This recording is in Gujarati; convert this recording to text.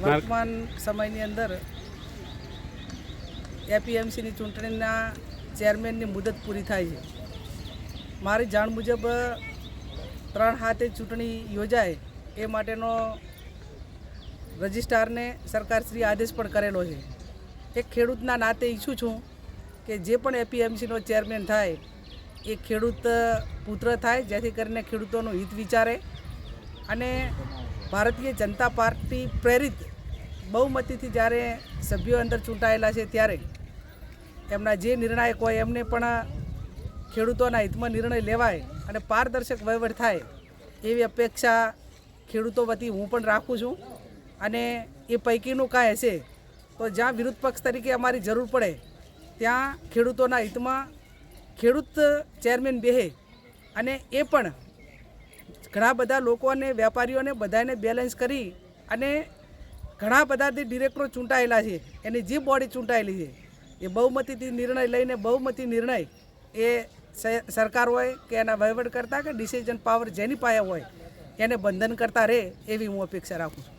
વર્તમાન સમયની અંદર એપીએમસીની ચૂંટણીના ચેરમેનની મુદત પૂરી થાય છે. મારી જાણ મુજબ ત્રણ હાથે ચૂંટણી યોજાય એ માટેનો રજિસ્ટ્રારને સરકારશ્રી આદેશ પણ કરેલો છે. એક ખેડૂતના નાતે ઈચ્છું છું કે જે પણ એપીએમસીનો ચેરમેન થાય, એ ખેડૂત પુત્ર થાય, જેથી કરીને ખેડૂતોનું હિત વિચારે અને ભારતીય જનતા પાર્ટી પ્રેરિત બહુમતીથી જ્યારે સભ્યો અંદર ચૂંટાયેલા છે ત્યારે એમના જે નિર્ણાયક હોય એમને પણ ખેડૂતોના હિતમાં નિર્ણય લેવાય અને પારદર્શક વહીવટ થાય એવી અપેક્ષા ખેડૂતો વતી હું પણ રાખું છું. અને એ પૈકીનું કાંઈ હશે તો જ્યાં વિરોધ પક્ષ તરીકે અમારી જરૂર પડે, ત્યાં ખેડૂતોના હિતમાં ખેડૂત ચેરમેન બેહે અને એ પણ ઘણા બધા લોકોને વેપારીઓને બધાને બેલેન્સ કરી અને ઘણા બધા જે ડિરેક્ટરો ચૂંટાયેલા છે, એની જે બોડી ચૂંટાયેલી છે, એ બહુમતીથી નિર્ણય લઈને બહુમતી નિર્ણય એ સરકાર હોય કે એના વહીવટ કરતા કે ડિસિઝન પાવર જેની પાસે હોય, એને બંધન કરતા રહે એવી હું અપેક્ષા રાખું છું.